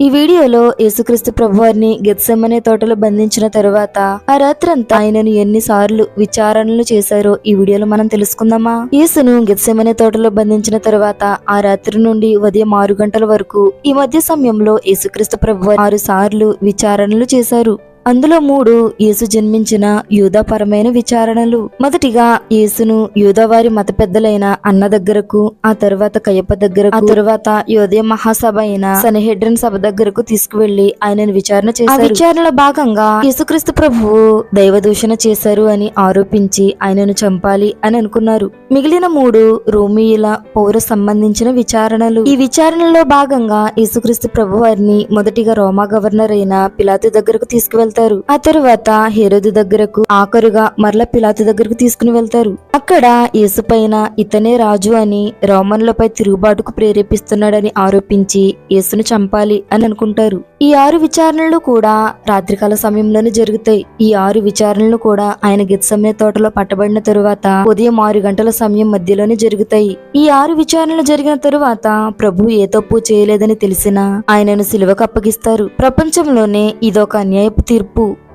ఈ వీడియోలో యేసుక్రీస్తు ప్రభువారిని గెత్సమ్మనే తోటలో బంధించిన తరువాత ఆ రాత్రంతా ఆయనను ఎన్నిసార్లు విచారణలు చేశారో ఈ వీడియోలో మనం తెలుసుకుందామా? యేసును గెత్సమ్మనే తోటలో బంధించిన తరువాత ఆ రాత్రి నుండి ఉదయం ఆరు గంటల వరకు ఈ మధ్య సమయంలో యేసుక్రీస్తు ప్రభు ఆరు సార్లు విచారణలు చేశారు. అందులో మూడు యేసు జన్మించిన యూదాపరమైన విచారణలు. మొదటిగా యేసును యూదావారి మత పెద్దలైన అన్న దగ్గరకు ఆ తరువాత కయ్యప్ప దగ్గర ఆ తరువాత యోదయ మహాసభ అయిన సనహెడ్రన్ సభ దగ్గరకు తీసుకువెళ్ళి ఆయనను విచారణ చేశారు. విచారణలో భాగంగా యేసుక్రీస్తు ప్రభువు దైవదూషణ చేశారు అని ఆరోపించి ఆయనను చంపాలి అని అనుకున్నారు. మిగిలిన మూడు రోమియుల పౌర సంబంధించిన విచారణలు. ఈ విచారణలో భాగంగా యేసుక్రీస్తు ప్రభు వారిని మొదటిగా రోమా గవర్నర్ అయిన పిలాతు దగ్గరకు తీసుకువెళ్తారు వెళ్తారు. ఆ తరువాత హేరోదు దగ్గరకు ఆఖరుగా మరల పిలాతు దగ్గరకు తీసుకుని వెళ్తారు. అక్కడ యేసు పైన ఇతనే రాజు అని రోమన్లపై తిరుగుబాటుకు ప్రేరేపిస్తున్నాడని ఆరోపించి యేసును చంపాలి అని అనుకుంటారు. ఈ ఆరు విచారణలు కూడా రాత్రికాల సమయంలోనే జరుగుతాయి. ఈ ఆరు విచారణలు కూడా ఆయన గిత్సమ్య తోటలో పట్టబడిన తరువాత ఉదయం ఆరు గంటల సమయం మధ్యలోనే జరుగుతాయి. ఈ ఆరు విచారణలు జరిగిన తరువాత ప్రభు ఏ తప్పు చేయలేదని తెలిసినా ఆయనను సిలువకు అప్పగిస్తారు. ప్రపంచంలోనే ఇదొక అన్యాయపు తీర్పు.